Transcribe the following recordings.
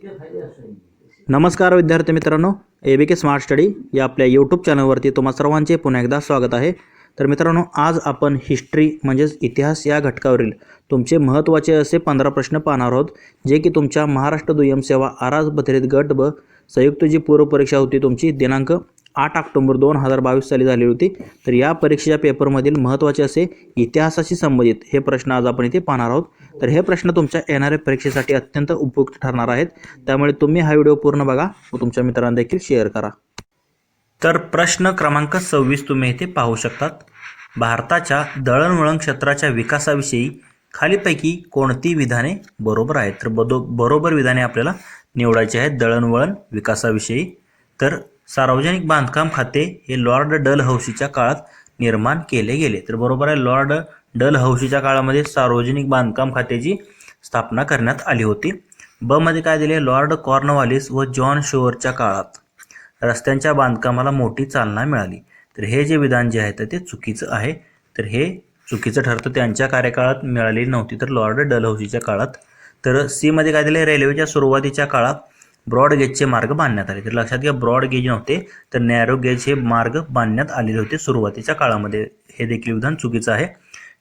नमस्कार विद्यार्थी मित्रांनो A B K smart study या आपल्या यूट्यूब चॅनलवरती तुम्हा सर्वांचे पुन्हा एकदा स्वागत आहे. तर मित्रांनो आज आपण हिस्ट्री म्हणजेच इतिहास या घटकावरील तुमचे महत्त्वाचे असे पंधरा प्रश्न पाहणार आहोत जे की तुमच्या महाराष्ट्र दुय्यम सेवा आराज बथरीत गट ब संयुक्त जी पूर्वपरीक्षा होती तुमची दिनांक आठ ऑक्टोबर दोन हजार बावीस साली झाली होती. तर या परीक्षेच्या पेपरमधील महत्त्वाचे असे इतिहासाशी संबंधित हे प्रश्न आज आपण इथे पाहणार आहोत. तर हे प्रश्न तुमच्या येणाऱ्या परीक्षेसाठी अत्यंत उपयुक्त ठरणार आहेत. त्यामुळे तुम्ही हा व्हिडिओ पूर्ण बघा व तुमच्या मित्रांना देखील शेअर करा. तर प्रश्न क्रमांक सव्वीस तुम्ही इथे पाहू शकतात. भारताच्या दळणवळण क्षेत्राच्या विकासाविषयी खालीपैकी कोणती विधाने बरोबर आहेत? तर बदो बरोबर विधाने आपल्याला निवडायची आहेत दळणवळण विकासाविषयी. तर सार्वजनिक बांधकाम खाते हे लॉर्ड डलहौशीच्या काळात निर्माण केले गेले. तर बरोबर आहे लॉर्ड डलहौशीच्या काळामध्ये सार्वजनिक बांधकाम खात्याची स्थापना करण्यात आली होती. ब मध्ये काय दिले? लॉर्ड कॉर्नवालिस व जॉन शोअरच्या काळात रस्त्यांच्या बांधकामाला मोठी चालना मिळाली. तर हे जे विधान जे आहे तर ते चुकीचं आहे. तर हे चुकीचं ठरतं. त्यांच्या कार्यकाळात मिळालेली नव्हती. तर लॉर्ड डलहौसीच्या काळात तर सीमध्ये काय दिले? रेल्वेच्या सुरुवातीच्या काळात ब्रॉड गेजचे मार्ग बांधण्यात आले. तर लक्षात घ्या ब्रॉड गेज नव्हते तर नॅरो गेज हे मार्ग बांधण्यात आलेले होते सुरुवातीच्या काळामध्ये. हे देखील विधान चुकीचं आहे.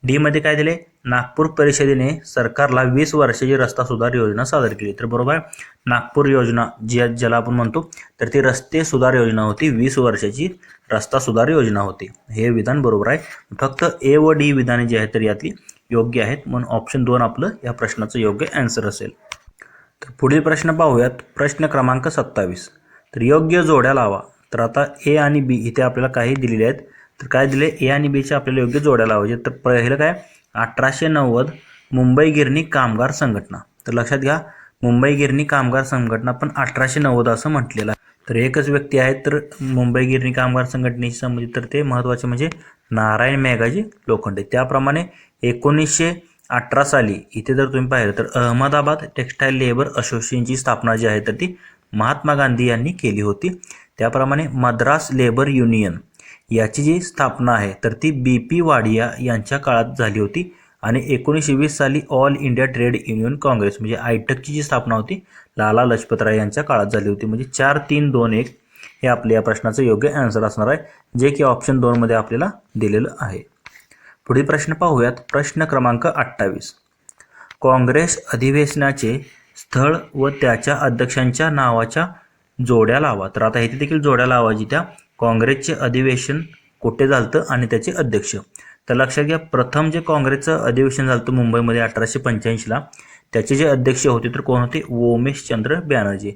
डीमध्ये काय दिले? नागपूर परिषदेने सरकारला वीस वर्षाची रस्ता सुधार योजना सादर केली. तर बरोबर आहे नागपूर योजना जी ज्याला आपण म्हणतो तर ती रस्ते सुधार योजना होती. वीस वर्षाची रस्ता सुधार योजना होती. हे विधान बरोबर आहे. फक्त ए व डी विधाने जी आहेत तर यातली योग्य आहेत. म्हणून ऑप्शन दोन आपलं या प्रश्नाचं योग्य अँसर असेल. तर पुढील प्रश्न पाहूयात. प्रश्न क्रमांक सत्तावीस. तर योग्य जोड्या लावा. तर आता ए आणि बी इथे आपल्याला काही दिलेले आहेत. तर काय दिले? ए आणि बीचे आपल्याला योग्य जोड्या लावायचे तर पहिलं काय? अठराशे नव्वद मुंबई गिरणी कामगार संघटना. तर लक्षात घ्या मुंबई गिरणी कामगार संघटना पण अठराशे नव्वद असं म्हटलेलं आहे. तर एकच व्यक्ती आहे तर मुंबई गिरणी कामगार संघटनेशी संबंधित तर ते महत्त्वाचे म्हणजे नारायण मेघाजी लोखंडे. त्याप्रमाणे एकोणीसशे अठरा साली इथे जर तुम्ही पाहिलं तर अहमदाबाद टेक्स्टाईल लेबर असोसिएशनची स्थापना जी आहे तर ती महात्मा गांधी यांनी केली होती. त्याप्रमाणे मद्रास लेबर युनियन याची जी स्थापना आहे तर ती बी पी वाडिया यांच्या काळात झाली होती. आणि एकोणीसशे वीस साली All India Trade Union Congress म्हणजे आयटकची जी स्थापना होती लाला लजपतराय यांच्या काळात झाली होती. म्हणजे चार तीन दोन एक हे आपल्या या प्रश्नाचं योग्य आन्सर असणार आहे जे की ऑप्शन दोनमध्ये आपल्याला दिलेलं आहे. पुढील प्रश्न पाहूयात. प्रश्न क्रमांक अठ्ठावीस. काँग्रेस अधिवेशनाचे स्थळ व त्याच्या अध्यक्षांच्या नावाच्या जोड्या लावा. तर आता इथे देखील जोड्या लावायची त्या काँग्रेसचे अधिवेशन कुठे झालं आणि त्याचे अध्यक्ष. तर लक्षात घ्या प्रथम जे काँग्रेसचं अधिवेशन झालं मुंबईमध्ये अठराशे पंच्याऐंशीला त्याचे जे अध्यक्ष होते तर कोण होते? ओमेश चंद्र बॅनर्जी.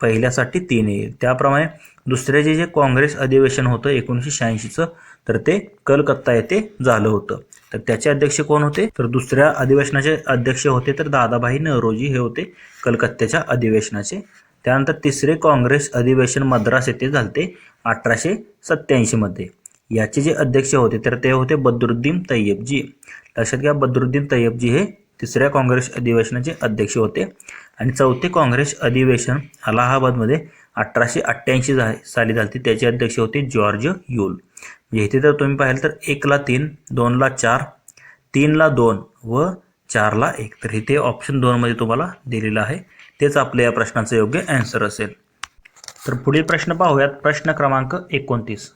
पहिल्यासाठी तीन येईल त्याप्रमाणे दुसरे जे जे काँग्रेस अधिवेशन होतं एकोणीसशे शहाऐंशीचं तर ते कलकत्ता येथे झालं होतं. तर त्याचे अध्यक्ष कोण होते? तर दुसऱ्या अधिवेशनाचे अध्यक्ष होते तर दादाभाई नवरोजी हे होते कलकत्त्याच्या अधिवेशनाचे. त्यानंतर तिसरे काँग्रेस अधिवेशन मद्रास येथे झालते अठराशे सत्याऐंशीमध्ये याचे जे अध्यक्ष होते तर ते होते बद्रुद्दीन तय्यबजी लक्षात घ्या बद्रुद्दीन तय्यबजी हे तिसऱ्या काँग्रेस अधिवेशनाचे अध्यक्ष होते. आणि चौथे काँग्रेस अधिवेशन अलाहाबादमध्ये अठराशे अठ्ठ्याऐंशी झा साली झाली त्याचे अध्यक्ष होते जॉर्ज युल. इथे जर तुम्ही पाहिलं तर एकला तीन दोनला चार तीनला दोन व चारला एक. तर इथे ऑप्शन दोनमध्ये तुम्हाला दिलेलं आहे. तेच आपल्या या प्रश्नाचं योग्य ॲन्सर असेल. तर पुढील प्रश्न पाहूयात. प्रश्न क्रमांक एकोणतीस.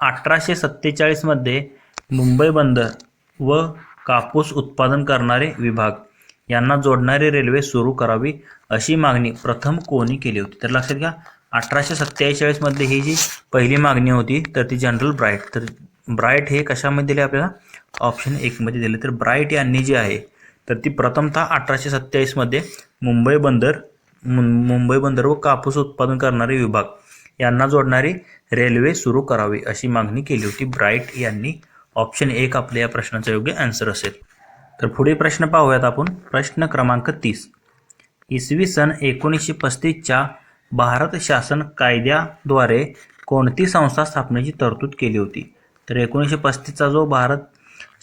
अठराशे सत्तेचाळीसमध्ये मुंबई बंदर व कापूस उत्पादन करणारे विभाग यांना जोडणारी रेल्वे सुरू करावी अशी मागणी प्रथम कोणी केली होती? तर लक्षात घ्या. अठराशे सत्तेचाळीसमधली ही जी पहिली मागणी होती तर ती जनरल ब्राईट तर ब्राईट हे कशामध्ये दिले आपल्याला? ऑप्शन एकमध्ये दिले. तर ब्राईट यांनी जी आहे तर ती प्रथमतः अठराशे सत्तेचाळीसमध्ये मुंबई बंदर मुं- मुंबई बंदर व कापूस उत्पादन करणारे विभाग यांना जोडणारी रेल्वे सुरू करावी अशी मागणी केली होती. ब्राईट यांनी ऑप्शन एक आपल्या या प्रश्नाचा योग्य आन्सर असेल. तर पुढे प्रश्न पाहूयात आपण. प्रश्न क्रमांक तीस. इसवी सन एकोणीसशे पस्तीसच्या भारत शासन कायद्याद्वारे कोणती संस्था स्थापनेची तरतूद केली होती? तर एकोणीसशे पस्तीसचा जो भारत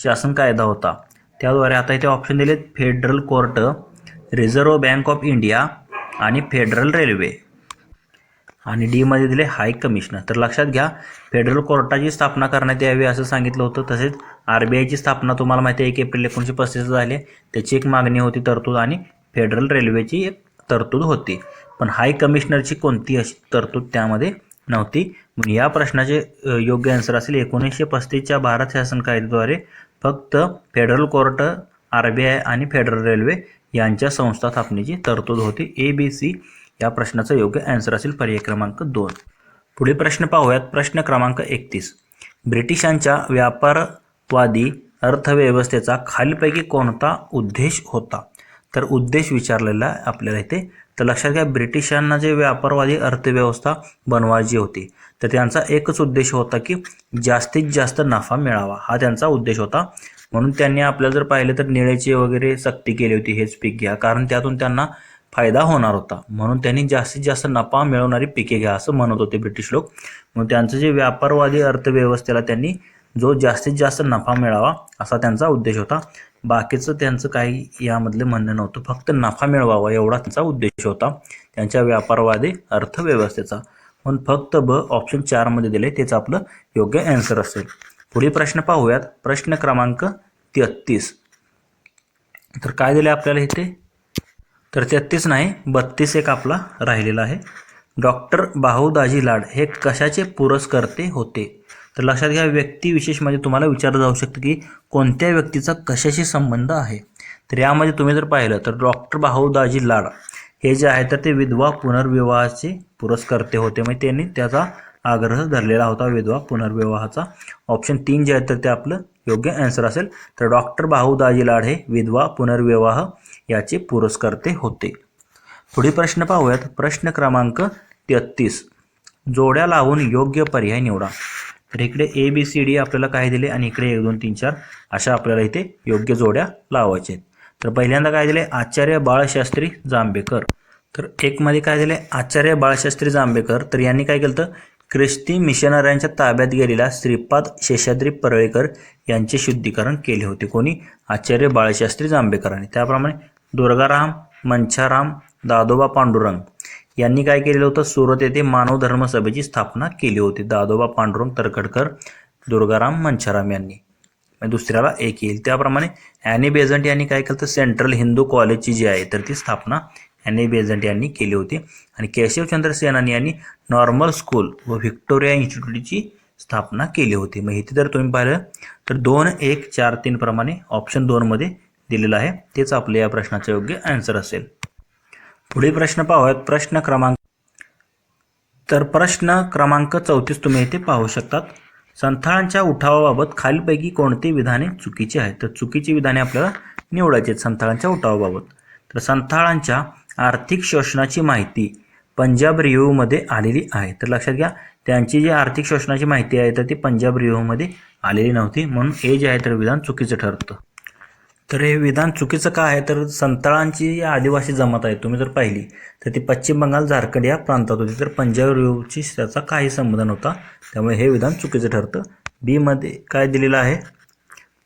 शासन कायदा होता त्याद्वारे आता इथे ऑप्शन दिलेत federal court Reserve Bank of India आणि फेडरल रेल्वे आणि डीमध्ये दिले हाय कमिशनर तर लक्षात घ्या फेडरल कोर्टाची स्थापना करण्यात यावी असं सांगितलं होतं. तसेच आर बी आयची स्थापना तुम्हाला माहिती आहे एक एप्रिल एकोणीसशे पस्तीस झाली. त्याची एक मागणी होती तरतूद आणि फेडरल रेल्वेची एक तरतूद होती. पण हाय कमिशनरची कोणती अशी तरतूद त्यामध्ये नव्हती. म्हणून या प्रश्नाचे योग्य आन्सर असेल एकोणीसशे पस्तीसच्या भारत शासन कायद्याद्वारे फक्त federal court R B I आणि फेडरल रेल्वे यांच्या संस्था स्थापनेची तरतूद होती. ए बी सी या प्रश्नाचं योग्य आन्सर असेल पर्याय क्रमांक दोन. पुढील प्रश्न पाहूयात. प्रश्न क्रमांक एकतीस. ब्रिटिशांच्या व्यापारवादी अर्थव्यवस्थेचा खालीलपैकी कोणता उद्देश होता? तर उद्देश विचारलेला आपल्याला इथे तर लक्षात घ्या ब्रिटिशांना जे व्यापारवादी अर्थव्यवस्था बनवायची होती तर त्यांचा एकच उद्देश होता की जास्तीत जास्त नफा मिळावा. हा त्यांचा उद्देश होता. म्हणून त्यांनी आपल्याला जर पाहिलं तर निळेची वगैरे सक्ती केली होती हेच पीक घ्या कारण त्यातून त्यांना फायदा होणार होता. म्हणून त्यांनी जास्तीत जास्त नफा मिळवणारी पिके घ्या असं म्हणत होते ब्रिटिश लोक. म्हणून त्यांचं जे व्यापारवादी अर्थव्यवस्थेला त्यांनी जो जास्तीत जास्त नफा मिळावा असा त्यांचा उद्देश होता. बाकीचं त्यांचं काही यामधले म्हणणं नव्हतं. फक्त नफा मिळवावा एवढा त्यांचा उद्देश होता. त्यांच्या व्यापारवादी अर्थव्यवस्थेचा. म्हणून फक्त ब ऑप्शन चारमध्ये दिले तेच आपलं योग्य ॲन्सर असेल. पुढील प्रश्न पाहूयात. प्रश्न क्रमांक तेहत्तीस तर काय दिले आपल्याला इथे? तर तेहत्तीस नाही बत्तीस एक आपला राहिलेला आहे. डॉक्टर बाहुदाजी लाड हे कशाचे पुरस्कर्ते होते? तर लक्षात घ्या व्यक्तिविशेष म्हणजे तुम्हाला विचारलं जाऊ शकतं की कोणत्या व्यक्तीचा कशाशी संबंध आहे. तर यामध्ये तुम्ही जर पाहिलं तर डॉक्टर भाऊदाजी लाड हे जे आहे तर ते विधवा पुनर्विवाहाचे पुरस्कर्ते होते. म्हणजे त्यांनी त्याचा आग्रह धरलेला होता विधवा पुनर्विवाहाचा. ऑप्शन तीन जे आहे तर ते आपलं योग्य आन्सर असेल. तर डॉक्टर भाऊदाजी लाड हे विधवा पुनर्विवाह याचे पुरस्कर्ते होते. पुढे प्रश्न पाहूयात. प्रश्न क्रमांक तेहत्तीस जोड्या लावून योग्य पर्याय निवडा. तर इकडे ए बी सी डी आपल्याला काय दिले? आणि इकडे एक दोन तीन चार अशा आपल्याला इथे योग्य जोड्या लावायच्या आहेत. तर पहिल्यांदा काय दिले? आचार्य बाळशास्त्री जांभेकर. तर एकमध्ये काय दिले? आचार्य बाळशास्त्री जांभेकर. तर यांनी काय केलं तर ख्रिस्ती मिशनऱ्यांच्या ताब्यात गेलेला श्रीपाद शेषाद्री परळेकर यांचे शुद्धीकरण केले होते. कोणी? आचार्य बाळशास्त्री जांभेकरांनी त्याप्रमाणे दुर्गाराम मंछाराम दादोबा पांडुरंग. यांनी काय केलेलं होतं? सुरत येथे मानव धर्म सभेची स्थापना केली होती. दादोबा पांडुरंग तरखडकर दुर्गाराम मंचाराम यांनी. दुसऱ्याला एक येईल. त्याप्रमाणे ॲनी बेझंट यांनी काय केलं तर सेंट्रल हिंदू कॉलेजची जी आहे तर ती स्थापना ॲनी बेझंट यांनी केली होती. आणि केशवचंद्र सेनानी यांनी नॉर्मल स्कूल व व्हिक्टोरिया इन्स्टिट्यूटची स्थापना केली होती. मग इथे जर तुम्ही पाहिलं तर दोन एक चार तीन प्रमाणे ऑप्शन दोनमध्ये दिलेलं आहे. तेच आपल्या या प्रश्नाचं योग्य आन्सर असेल. पुढील प्रश्न पाहूयात. प्रश्न क्रमांक तर प्रश्न क्रमांक चौतीस तुम्ही इथे पाहू शकतात. संथाळांच्या उठावाबाबत खालीलपैकी कोणती विधाने चुकीची आहेत? तर चुकीची विधाने आपल्याला निवडायची आहेत संथाळांच्या उठावाबाबत. तर संथाळांच्या आर्थिक शोषणाची माहिती पंजाब रिव्ह्यूमध्ये आलेली आहे. तर लक्षात घ्या त्यांची जी आर्थिक शोषणाची माहिती आहे तर ती पंजाब रिव्ह्यूमध्ये आलेली नव्हती. म्हणून हे जे आहे तर विधान चुकीचं ठरतं. तर हे विधान चुकीचं का आहे? तर संताळांची आदिवासी जमात आहे तुम्ही जर पाहिली तर ती पश्चिम बंगाल झारखंड या प्रांतात होती. तर पंजाब रिव्ह्यूची त्याचा काही संबंध नव्हता. त्यामुळे हे विधान चुकीचं ठरतं. बीमध्ये काय दिलेलं आहे?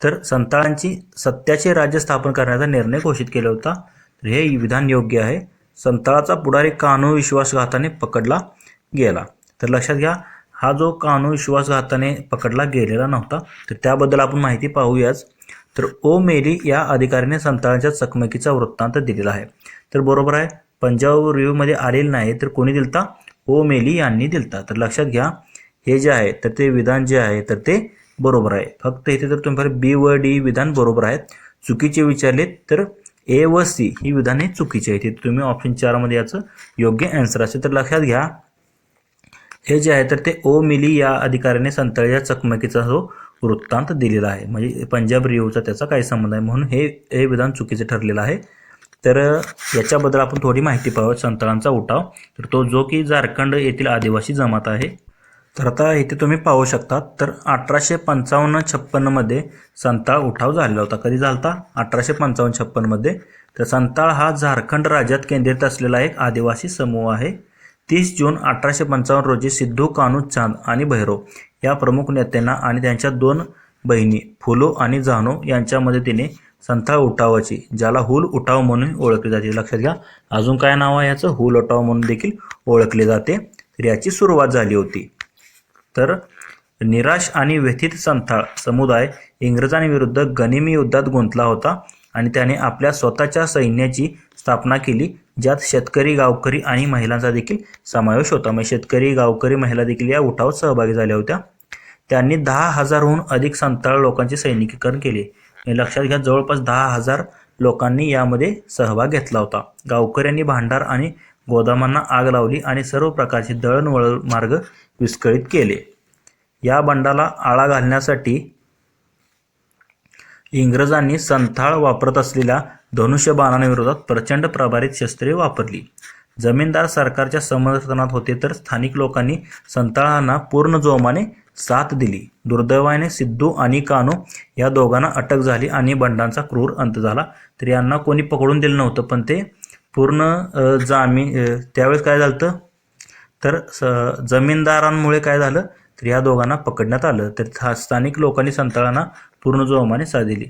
तर संताळांची सत्याचे राज्य स्थापन करण्याचा निर्णय घोषित केला होता. तर हे विधान योग्य आहे. संताळाचा पुढारी कानू विश्वासघाताने पकडला गेला. तर लक्षात घ्या हा जो कानू विश्वासघाताने पकडला गेलेला नव्हता. तर त्याबद्दल आपण माहिती पाहूयाच. तर ओ मेली या अधिकाऱ्याने संताळांच्या चकमकीचा वृत्तांत दिलेला आहे. तर बरोबर आहे पंजाब रिव्ह्यूमध्ये आलेलं नाही तर कोणी दिलता? ओ मेली यांनी दिलता. तर लक्षात घ्या हे जे आहे तर ते विधान जे आहे तर ते बरोबर आहे. फक्त इथे जर तुम्ही बी व डी विधान बरोबर आहेत चुकीचे विचारले तर ए व सी ही विधाने चुकीची आहेत. इथे तुम्ही ऑप्शन चारमध्ये याचं योग्य अँसर असेल तर लक्षात घ्या. हे जे आहे तर ते ओ मिली या अधिकाऱ्याने संतळ्या चकमकीचा जो वृत्तांत दिलेला आहे. म्हणजे पंजाब रिओचा त्याचा काही संबंध आहे. म्हणून हे हे विधान चुकीचं ठरलेलं आहे. तर याच्याबद्दल आपण थोडी माहिती पाहू संताळांचा उठाव. तर तो जो की झारखंड येथील आदिवासी जमात आहे. तर आता इथे तुम्ही पाहू शकता तर अठराशे पंचावन्न छप्पन्नमध्ये संताळ उठाव झालेला होता. कधी झाला होता अठराशे पंचावन्न छप्पनमध्ये तर संताळ हा झारखंड राज्यात केंद्रित असलेला एक आदिवासी समूह आहे. तीस जून अठराशे पंचावन्न रोजी सिद्धू कानू चांद आणि भैरव या प्रमुख नेत्यांना आणि त्यांच्या दोन बहिणी फुलो आणि जानो यांच्या मदतीने संथाळ उठावाची ज्याला हुल उठाव म्हणून ओळखले जाते. लक्षात घ्या अजून काय नाव आहे याचं? हुल उठाव म्हणून देखील ओळखले जाते. तर याची सुरुवात झाली होती. तर निराश आणि व्यथित संथाळ समुदाय इंग्रजांविरुद्ध गनिमी युद्धात गुंतला होता आणि त्याने आपल्या स्वतःच्या सैन्याची स्थापना केली. ज्यात शेतकरी गावकरी आणि महिलांचा देखील समावेश होता. म्हणजे शेतकरी गावकरी महिला देखील या उठावात सहभागी झाल्या होत्या. त्यांनी दहा हजारहून अधिक संताळ लोकांचे सैनिकीकरण केले. लक्षात घ्या जवळपास दहा हजार लोकांनी यामध्ये सहभाग घेतला होता. गावकऱ्यांनी भांडार आणि गोदामांना आग लावली आणि सर्व प्रकारचे दळणवळण मार्ग विस्कळीत केले. या बंडाला आळा घालण्यासाठी इंग्रजांनी संथाळ वापरत धनुष्य बाणांविरोधात प्रचंड प्रभारित शस्त्रे वापरली. जमीनदार सरकारच्या समर्थनात होते तर स्थानिक लोकांनी संताळांना पूर्ण जोमाने साथ दिली. दुर्दैवाने सिद्धू आणि कानू या दोघांना अटक झाली आणि बंडांचा क्रूर अंत झाला. तर यांना कोणी पकडून दिलं नव्हतं पण ते पूर्ण जामी त्यावेळेस काय झालं तर स जमीनदारांमुळे काय झालं? तर या दोघांना पकडण्यात आलं. तर स्थानिक लोकांनी संताळांना पूर्ण जोमाने साथ दिली.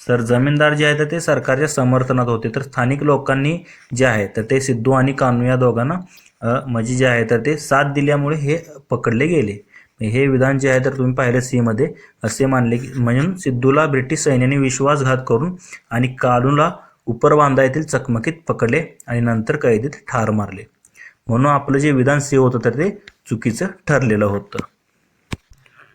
तर जमीनदार जे आहेत ते सरकारच्या समर्थनात होते. तर स्थानिक लोकांनी जे आहे तर ते सिद्धू आणि कानू या दोघांना म्हणजे जे आहे तर ते साथ दिल्यामुळे हे पकडले गेले. हे विधान जे आहे तर तुम्ही पाहिलं सीमध्ये असे मानले की म्हणून सिद्धूला ब्रिटिश सैन्याने विश्वासघात करून आणि कानूला उपरबांधा येथील चकमकीत पकडले आणि नंतर कैदीत ठार मारले. म्हणून आपलं जे विधान सी होतं तर ते चुकीचं ठरलेलं होतं.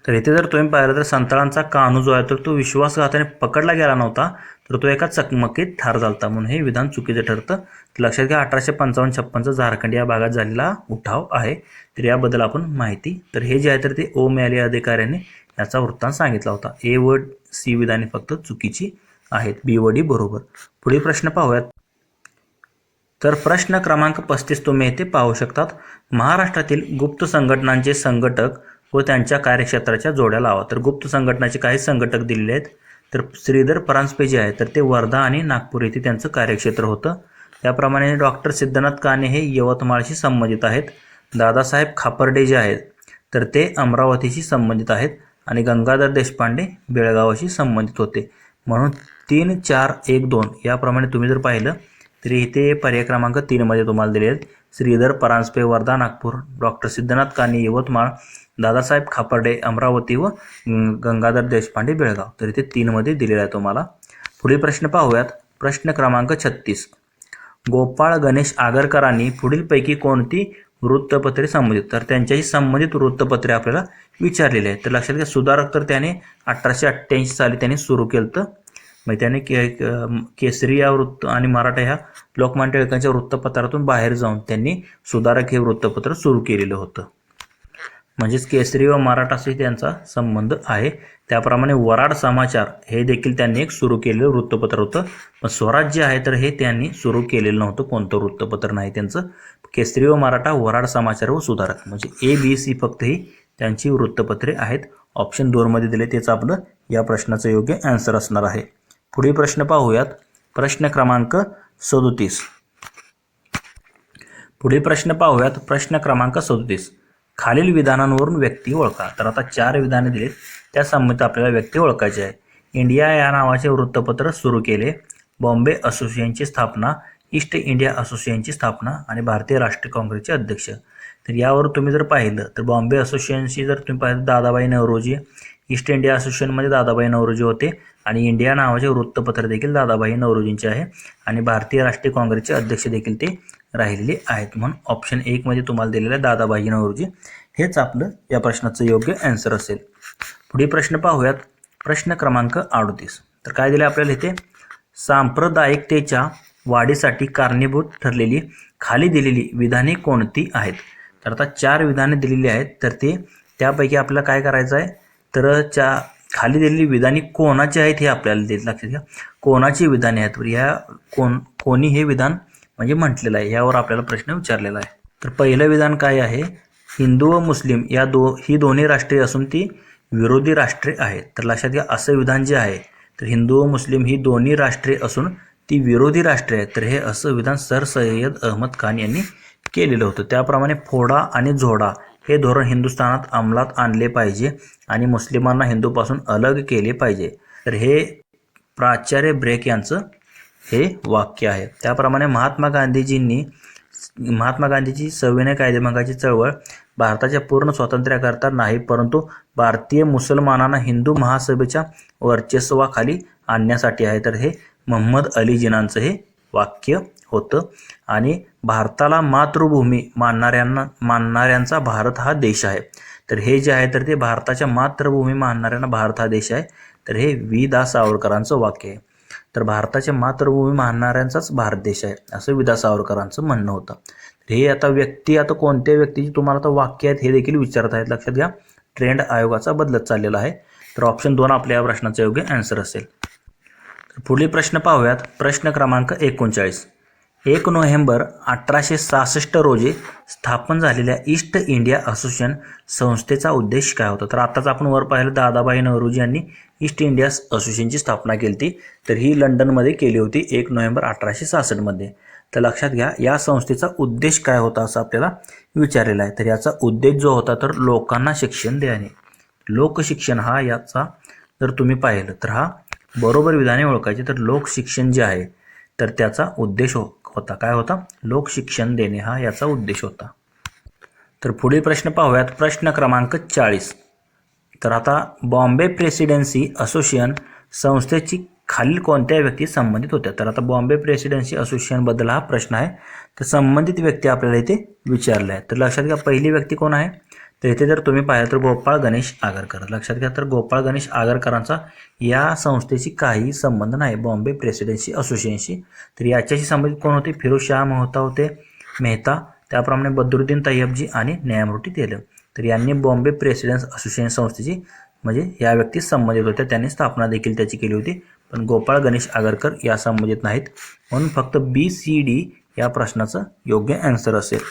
तर इथे जर तुम्ही पाहिलं तर संताळांचा कानू जो आहे तर तो विश्वासघाताने पकडला गेला नव्हता तर तो एका चकमकीत ठार झालता म्हणून हे विधान चुकीचं ठरतं. लक्षात घ्या अठराशे पंचावन्न छप्पनचा झारखंड या भागात झालेला उठाव आहे. तर याबद्दल आपण माहिती तर हे जे आहे तर ते ओ मॅली अधिकाऱ्याने याचा वृत्तांत सांगितला होता. ए व सी विधाने फक्त चुकीची आहेत बी व डी बरोबर. पुढील प्रश्न पाहूयात. तर प्रश्न क्रमांक पस्तीस तुम्ही येथे पाहू शकतात. महाराष्ट्रातील गुप्त संघटनांचे संघटक व त्यांच्या कार्यक्षेत्राच्या जोड्या लावा. तर गुप्त संघटनाचे काही संघटक दिलेले आहेत. तर श्रीधर परांजपे जे आहे तर ते वर्धा आणि नागपूर येथे त्यांचं कार्यक्षेत्र होतं. त्याप्रमाणे डॉक्टर सिद्धनाथ काणे हे यवतमाळशी संबंधित आहेत. दादासाहेब खापर्डे जे आहेत तर ते अमरावतीशी संबंधित आहेत आणि गंगाधर देशपांडे बेळगावाशी संबंधित होते. म्हणून तीन चार एक दोन याप्रमाणे तुम्ही जर पाहिलं तर इथे पर्याय क्रमांक तीनमध्ये तुम्हाला दिले आहेत. श्रीधर परांजपे वर्धा नागपूर डॉक्टर सिद्धनाथ काने यवतमाळ दादासाहेब खापर्डे अमरावती व गंगाधर देशपांडे बेळगाव. तर इथे तीनमध्ये दिलेला आहे तुम्हाला. पुढील प्रश्न पाहूयात. प्रश्न क्रमांक छत्तीस. गोपाळ गणेश आगरकरांनी पुढीलपैकी कोणती वृत्तपत्रे संबंधित? तर त्यांच्याशी संबंधित वृत्तपत्रे आपल्याला विचारलेली आहेत. तर लक्षात घ्या सुधारक तर त्याने अठराशे अठ्ठ्याऐंशी साली त्यांनी सुरू केलं तर मग त्याने के केसरी या वृत्त आणि मराठा ह्या लोकमान्य टिळकांच्या वृत्तपत्रातून बाहेर जाऊन त्यांनी सुधारक हे वृत्तपत्र सुरू केलेलं होतं. म्हणजेच केसरी व मराठाशी त्यांचा संबंध आहे. त्याप्रमाणे वराड समाचार हे देखील त्यांनी एक सुरू केलेलं वृत्तपत्र होतं. पण स्वराज्य आहे तर हे त्यांनी सुरू केलेलं नव्हतं. कोणतं वृत्तपत्र नाही त्यांचं. केसरी व मराठा वराड समाचार व सुधारक. म्हणजे ए बी सी फक्त ही त्यांची वृत्तपत्रे आहेत. ऑप्शन दोनमध्ये दिले तेच आपलं या प्रश्नाचं योग्य आन्सर असणार आहे. पुढील प्रश्न पाहूयात. प्रश्न क्रमांक सदोतीस. पुढील प्रश्न पाहूयात. प्रश्न क्रमांक सदोतीस. खालील विधानांवरून व्यक्ती ओळखा. तर आता चार विधाने दिलीत. त्या संबंधित आपल्याला व्यक्ती ओळखायची आहे. इंडिया या नावाचे वृत्तपत्र सुरू केले. बॉम्बे असोसिएशनची स्थापना ईस्ट इंडिया असोसिएशनची स्थापना आणि भारतीय राष्ट्रीय काँग्रेसचे अध्यक्ष. तर यावर तुम्ही जर पाहिलं तर बॉम्बे असोसिएशनशी जर तुम्ही पाहिलं दादाबाई नवरोजी ईस्ट इंडिया असोसिएशनमध्ये दादाबाई नवरोजी होते आणि इंडिया नावाचे वृत्तपत्र देखील दादाबाई नवरोजींचे आहे आणि भारतीय राष्ट्रीय काँग्रेसचे अध्यक्ष देखील ते राहिलेले आहेत. म्हणून ऑप्शन एकमध्ये तुम्हाला दिलेलं आहे दादाबाई नवरोजी. हेच आपलं या प्रश्नाचं योग्य ॲन्सर असेल. पुढे प्रश्न पाहूयात. प्रश्न क्रमांक अडतीस. तर काय दिलं आपल्याला इथे? सांप्रदायिकतेच्या वाढीसाठी कारणीभूत ठरलेली खाली दिलेली विधाने कोणती आहेत? तर आता चार विधाने दिलेली आहेत. तर ते त्यापैकी आपल्याला काय करायचं आहे? तर च्या खाली दिलेली विधाने कोणाची आहेत हे आपल्याला देत लक्षात घ्या. कोणाची विधाने आहेत? ह्या कोण कोणी हे विधान म्हणजे म्हटलेलं आहे यावर आपल्याला प्रश्न विचारलेला आहे. तर पहिलं विधान काय आहे? हिंदू व मुस्लिम या दो ही दोन्ही राष्ट्रीय असून ती विरोधी राष्ट्रे आहेत. तर लक्षात घ्या असं विधान जे आहे तर हिंदू व मुस्लिम ही दोन्ही राष्ट्रे असून ती विरोधी राष्ट्रे आहेत. तर हे असं विधान सर सय्यद अहमद खान यांनी केलेलं होतं. त्याप्रमाणे फोडा आणि झोडा हे धोरण हिंदुस्थानात अंमलात आणले पाहिजे आणि मुस्लिमांना हिंदूपासून अलग केले पाहिजे. तर हे प्राचार्य ब्रेक यांचं हे वाक्य आहे. त्याप्रमाणे महात्मा गांधीजींनी महात्मा गांधीची सविनय कायदेभंगाची चळवळ भारताच्या पूर्ण स्वातंत्र्याकरता नाही परंतु भारतीय मुसलमानांना हिंदू महासभेच्या वर्चस्वाखाली आणण्यासाठी आहे. तर हे मोहम्मद अली जिनांचं हे वाक्य होतं. आणि भारताला मातृभूमी मानणाऱ्यांना मानणाऱ्यांचा भारत हा देश आहे. तर हे जे आहे तर ते भारताच्या मातृभूमी मानणाऱ्यांना भारत हा देश आहे. तर हे वी दा सावरकरांचं वाक्य आहे. तर भारताच्या मातृभूमी मानणाऱ्यांचाच भारत देश आहे असं विदा सावरकरांचं म्हणणं होतं. हे आता व्यक्ती आता कोणत्या व्यक्तीची तुम्हाला आता वाक्य आहेत हे देखील विचारत आहेत लक्षात घ्या. ट्रेंड आयोगाचा बदलत चाललेला आहे. तर ऑप्शन दोन आपल्या या प्रश्नाचं योग्य आन्सर असेल. तर पुढील प्रश्न पाहूयात. प्रश्न क्रमांक एकोणचाळीस. एक नोव्हेंबर अठराशे सहासष्ट रोजी स्थापन झालेल्या ईस्ट इंडिया असोसिएशन संस्थेचा उद्देश काय होता? तर आताच आपण वर पाहिलं दादाबाई नवरोजी यांनी ईस्ट इंडिया असोसिएशनची स्थापना केली होती. तर ही लंडनमध्ये केली होती एक नोव्हेंबर अठराशे सहासष्टमध्ये. तर लक्षात घ्या या संस्थेचा उद्देश काय होता असं आपल्याला विचारलेला आहे. तर याचा उद्देश जो होता तर लोकांना शिक्षण देणे. लोकशिक्षण हा याचा जर तुम्ही पाहिलं तर हा बरोबर विधाने ओळखायचे तर लोकशिक्षण जे आहे तर त्याचा उद्देश हो होता. काय होता? लोकशिक्षण देणे हा याचा उद्देश होता. तर पुढील प्रश्न पाहूयात. प्रश्न क्रमांक चाळीस. तर आता बॉम्बे प्रेसिडेन्सी असोसिएशन संस्थेची खालील कोणत्या व्यक्ती संबंधित होत्या? तर आता बॉम्बे प्रेसिडेन्सी असोसिएशनबद्दल हा प्रश्न आहे. तर संबंधित व्यक्ती आपल्याला इथे विचारला आहे तर लक्षात घ्या पहिली व्यक्ती कोण आहे? तर इथे जर तुम्ही पाहिलं तर गोपाळ गणेश आगरकर. लक्षात घ्या तर गोपाळ गणेश आगरकरांचा या संस्थेशी काही संबंध नाही. बॉम्बे प्रेसिडेन्सी असोसिएशनशी. तर याच्याशी संबंधित कोण होते? फिरोजशाह मेहता होते. मेहता त्याप्रमाणे बद्रुद्दीन तय्यबजी आणि न्यायमूर्ती तेलम तर यांनी बॉम्बे प्रेसिडेन्स असोसिएशन संस्थेची म्हणजे या व्यक्ती संबंधित होत्या त्यांनी स्थापना देखील त्याची केली होती. पण गोपाळ गणेश आगरकर या संबंधित नाहीत. म्हणून फक्त बी सी डी या प्रश्नाचं योग्य ॲन्सर असेल.